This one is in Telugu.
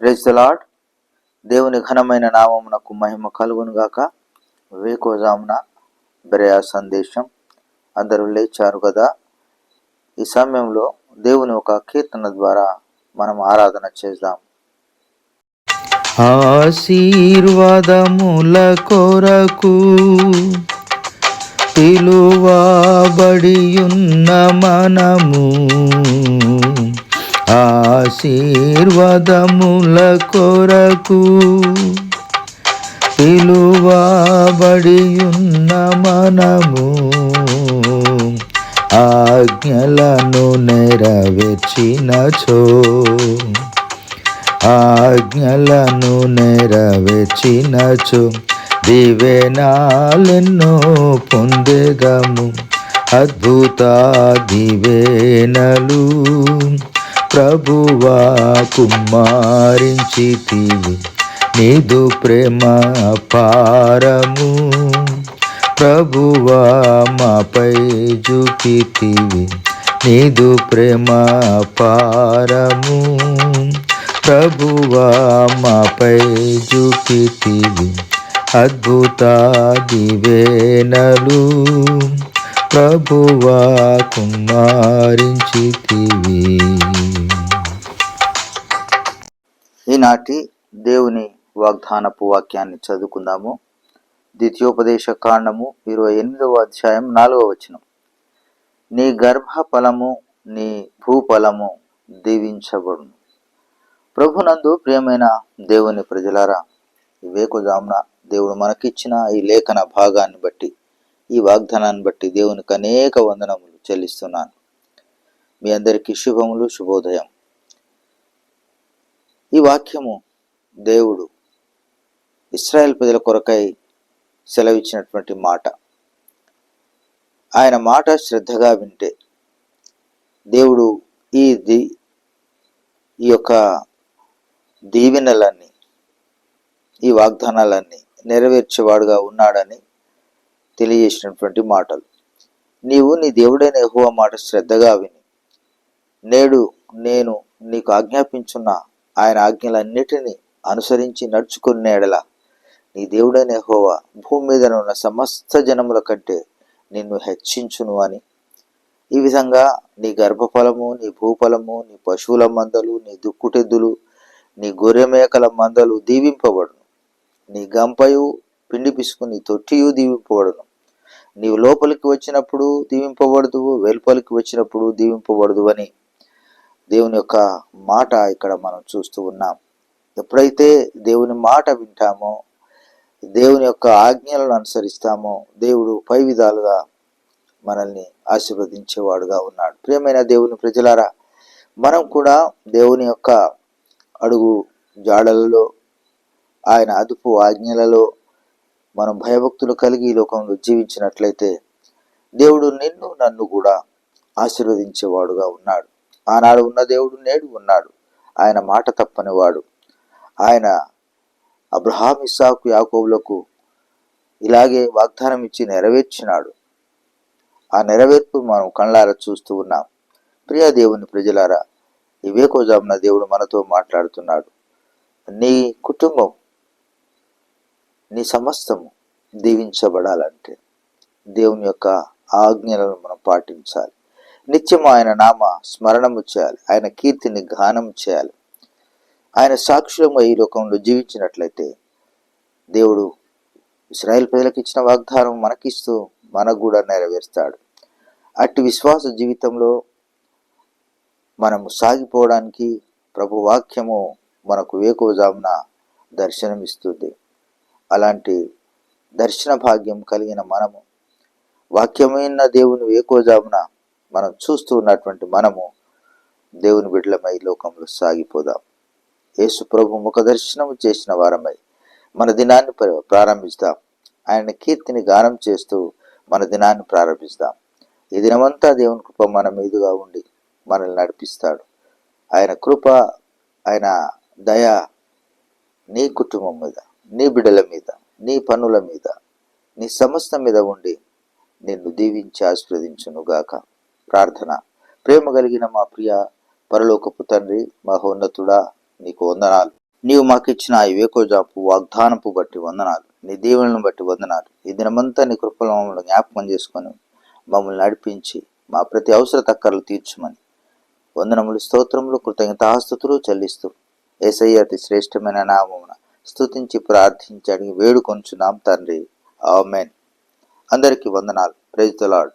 ప్రేజ్ ద లాడ్ దేవుని ఘనమైన నామమునకు మహిమ కలుగును గాక. వేకోజామున బెరయా సందేశం. అందరూ లేచారు కదా. ఈ సమయంలో దేవుని ఒక కీర్తన ద్వారా మనం ఆరాధన చేద్దాం. ఆశీర్వాదముల కొరకు పిలువబడియున్న మనము. ఆశీర్వాదముల కొరకు పిలువబడియున్న మనము ఆజ్ఞలను నెరవేర్చినచో. ఆజ్ఞలను నెరవేర్చినచో. దివేనాలెన్నో పొందేదము. అద్భుత దివేనలు ప్రభువా కుమారించితివి నీదు ప్రేమ పారము. ప్రభువా మాపై జుపితివి. నీదు ప్రేమ పారము. ప్రభువా మాపై జుపితివి. అద్భుత దివేనలు ప్రభువా కుమారించితివి ఈనాటి దేవుని వాగ్దానపు వాక్యాన్ని చదువుకుందాము. ద్వితీయోపదేశ కాండము ఇరవై ఎనిమిదవ అధ్యాయం నాలుగవ వచనం. నీ గర్భ ఫలము నీ భూఫలము దీవించబడును. ప్రభునందు ప్రియమైన దేవుని ప్రజలారా ఈ వేకుజామున దేవుడు మనకిచ్చిన ఈ లేఖన భాగాన్ని బట్టి ఈ వాగ్దానాన్ని బట్టి దేవునికి అనేక వందనములు చెల్లిస్తున్నాను. మీ అందరికీ శుభములు శుభోదయం. ఈ వాక్యము దేవుడు ఇస్రాయల్ ప్రజల కొరకై సెలవిచ్చినటువంటి మాట. ఆయన మాట శ్రద్ధగా వింటే దేవుడు ఈ ది ఈ యొక్క దీవెనలన్నీ ఈ వాగ్దానాలన్నీ నెరవేర్చేవాడుగా ఉన్నాడని తెలియజేసినటువంటి మాటలు. నీవు నీ దేవుడైన యెహోవా మాట శ్రద్ధగా విని నేడు నేను నీకు ఆజ్ఞాపించున్న ఆయన ఆజ్ఞలన్నిటినీ అనుసరించి నడుచుకున్న ఎడల నీ దేవుడైన యెహోవా భూమి మీద ఉన్న సమస్త జనముల కంటే నిన్ను హెచ్చించును అని. ఈ విధంగా నీ గర్భఫలము నీ భూఫలము నీ పశువుల మందలు నీ దుక్కుటెద్దులు నీ గొర్రె మేకల మందలు దీవింపబడును. నీ గంపయు పిండి పిసుకుని తొట్టియు దీవింపబడును. నీవు లోపలికి వచ్చినప్పుడు దీవింపబడదు వెలుపలికి వచ్చినప్పుడు దీవింపబడదు అని దేవుని యొక్క మాట ఇక్కడ మనం చూస్తూ ఉన్నాం. ఎప్పుడైతే దేవుని మాట వింటామో దేవుని యొక్క ఆజ్ఞలను అనుసరిస్తామో దేవుడు పై విధాలుగా మనల్ని ఆశీర్వదించేవాడుగా ఉన్నాడు. ప్రియమైన దేవుని ప్రజలారా మనం కూడా దేవుని యొక్క అడుగు జాడలలో ఆయన అదుపు ఆజ్ఞలలో మనం భయభక్తులు కలిగి ఈ లోకంలో జీవించినట్లయితే దేవుడు నిన్ను నన్ను కూడా ఆశీర్వదించేవాడుగా ఉన్నాడు. ఆనాడు ఉన్న దేవుడు నేడు ఉన్నాడు. ఆయన మాట తప్పనివాడు. ఆయన అబ్రహాం ఇస్సాకు యాకోబులకు ఇలాగే వాగ్దానం ఇచ్చి నెరవేర్చినాడు. ఆ నెరవేర్పు మనం కళ్ళారా చూస్తూ ఉన్నాం. ప్రియా దేవుని ప్రజలారా ఇవే కోజామున దేవుడు మనతో మాట్లాడుతున్నాడు. నీ కుటుంబం నీ సమస్తము దీవించబడాలంటే దేవుని యొక్క ఆజ్ఞలను మనం పాటించాలి. నిత్యం ఆయన నామ స్మరణము చేయాలి. ఆయన కీర్తిని గానం చేయాలి. ఆయన సాక్షులము ఈ లోకంలో జీవించినట్లయితే దేవుడు ఇస్రాయేల్ ప్రజలకు ఇచ్చిన వాగ్దానం మనకిస్తూ మనకు కూడా నెరవేరుస్తాడు. అట్టి విశ్వాస జీవితంలో మనము సాగిపోవడానికి ప్రభు వాక్యము మనకు వేకువజామున దర్శనమిస్తుంది. అలాంటి దర్శన భాగ్యం కలిగిన మనము వాక్యమైన దేవుని వేకోజామున మనం చూస్తూ ఉన్నటువంటి మనము దేవుని బిడ్డలమై లోకంలో సాగిపోదాం. యేసు ప్రభు ముఖ దర్శనము చేసిన వారమై మన దినాన్ని ప్ర- ప్రారంభిస్తాం. ఆయన కీర్తిని గానం చేస్తూ మన దినాన్ని ప్రారంభిస్తాం. ఈ దినమంతా దేవుని కృప మన మీదుగా ఉండి మనల్ని నడిపిస్తాడు. ఆయన కృప ఆయన దయ నీ కుటుంబం మీద నీ బిడ్డల మీద నీ పనుల మీద నీ సమస్త మీద ఉండి నిన్ను దీవించి ఆశీర్వదించునుగాక. ప్రార్థన. ప్రేమ కలిగిన మా ప్రియ పరలోకపు తండ్రి మహోన్నతుడా నీకు వందనాలు. నీవు మాకు ఇచ్చిన ఈ వేకోజాపు వాగ్దానపు బట్టి వందనాలు. నీ దీవులను బట్టి వందనాలు. ఈ దినమంతా నీ కృపలో మమ్మల్ని జ్ఞాపకం చేసుకొని మమ్మల్ని నడిపించి మా ప్రతి అవసర తక్కర్లు తీర్చమని వందనములు స్తోత్రములు కృతజ్ఞతాస్తుతులు చెల్లిస్తూ ఏసయ్య అతి శ్రేష్టమైన నామమున స్తుతించి ప్రార్థించి అడిగి వేడుకొంచున్నాం తండ్రి. ఆమెన్. అందరికీ వందనాలు. Praise the lord